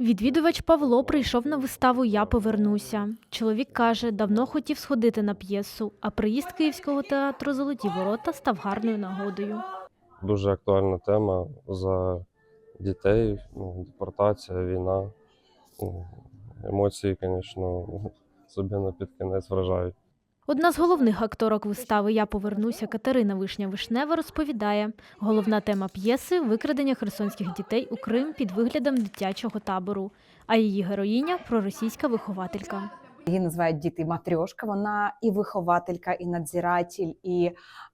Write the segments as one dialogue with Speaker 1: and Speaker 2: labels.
Speaker 1: Відвідувач Павло прийшов на виставу Я повернуся. Чоловік каже, давно хотів сходити на п'єсу, а приїзд Київського театру Золоті ворота став гарною нагодою.
Speaker 2: Дуже актуальна тема за дітей, ну, депортація, війна. Ну, Емоції, звісно, собі на під кінець вражають.
Speaker 1: Одна з головних акторок вистави Я повернуся Катерина Вишня Вишнева розповідає, головна тема п'єси викрадення херсонських дітей у Крим під виглядом дитячого табору. А її героїня проросійська вихователька.
Speaker 3: Її називають діти матрьошка. Вона і вихователька, і надзиратель, і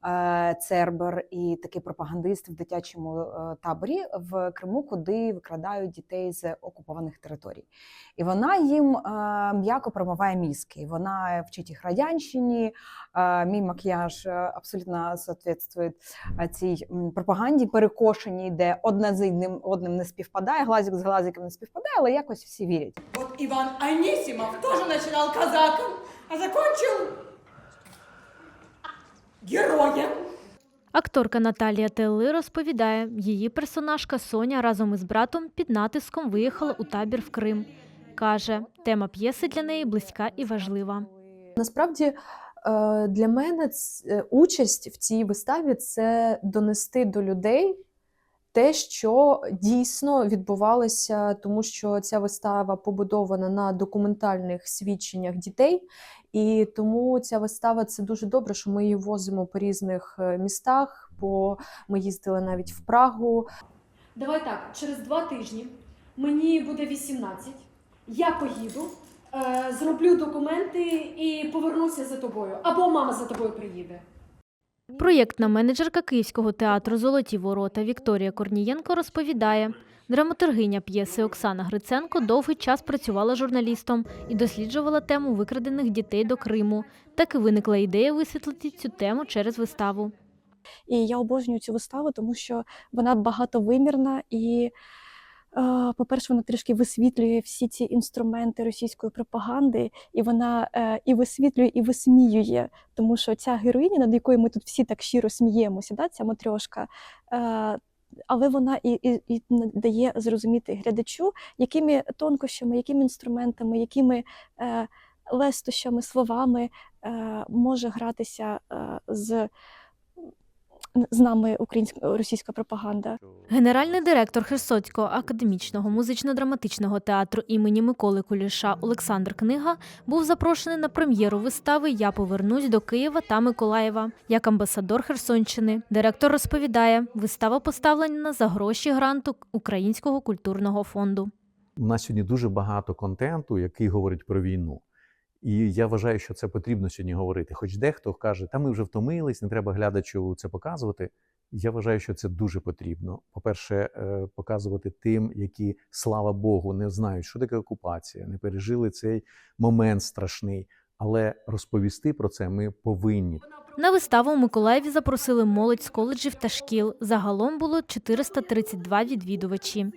Speaker 3: е, цербер, і такий пропагандист в дитячому е, таборі в Криму, куди викрадають дітей з окупованих територій. І вона їм е, м'яко промиває мізки. Вона вчить їх радянщині. Е, мій макіяж е, абсолютно соответствує е, цій пропаганді, перекошеній, де одне з одним, не співпадає, глазик з глазиком не співпадає, але якось всі вірять.
Speaker 4: Иван Анисимов тоже начинал казаком, а закончил героем.
Speaker 1: Акторка Наталія Телли розповідає, її персонажка Соня разом із братом під натиском виїхала у табір в Крим. Каже, тема п'єси для неї близька і важлива.
Speaker 5: Насправді е, для мене е, участь в цій виставі це донести до людей те, що дійсно відбувалося, тому що ця вистава побудована на документальних свідченнях дітей. І тому ця вистава це дуже добре, що ми її возимо по різних е, містах. Бо ми їздили навіть в Прагу,
Speaker 6: Давай так, через два тижні мені буде 18, я поїду, е, зроблю документи і повернуся за тобою. Або мама за тобою приїде.
Speaker 1: Проєктна менеджерка Київського театру Золоті ворота Вікторія Корнієнко розповідає, драматургиня п'єси Оксана Гриценко довгий час працювала журналістом і досліджувала тему викрадених дітей до Криму. Так і виникла ідея висвітлити цю тему через виставу.
Speaker 7: І я обожнюю цю виставу, тому що вона багатовимірна і, по-перше, вона трішки висвітлює всі ці інструменти російської пропаганди, і вона е, і висвітлює, і висміює. Тому що ця героїня, над якою ми тут всі так щиро сміємося, да, ця матрьошка. Е, але вона і, і, і дає зрозуміти глядачу, якими тонкощами, якими інструментами, якими е, лестощами, словами може гратися з з нами українська російська пропаганда.
Speaker 1: Генеральний директор Херсонського академічного музично-драматичного театру імені Миколи Куліша Олександр Книга був запрошений на прем'єру вистави Я повернусь до Києва та Миколаєва як амбасадор Херсонщини. Директор розповідає, вистава поставлена за гроші гранту Українського культурного фонду.
Speaker 8: У нас сьогодні дуже багато контенту, який говорить про війну. І я вважаю, що це потрібно сьогодні говорити. Хоч дехто каже, та ми вже втомились, не треба глядачу це показувати. Я вважаю, що це дуже потрібно. По-перше, е, показувати тим, які, слава Богу, не знають, що таке окупація, не пережили цей момент страшний. Але розповісти про це ми повинні.
Speaker 1: На виставу у Миколаєві запросили молодь з коледжів та шкіл. Загалом було 432 відвідувачі.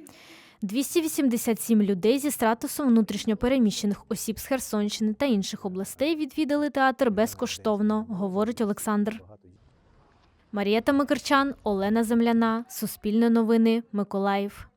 Speaker 1: 287 людей зі статусом внутрішньопереміщених осіб з Херсонщини та інших областей відвідали театр безкоштовно, говорить Олександр. Марія Тамикарчан, Олена Земляна, Суспільне новини, Миколаїв.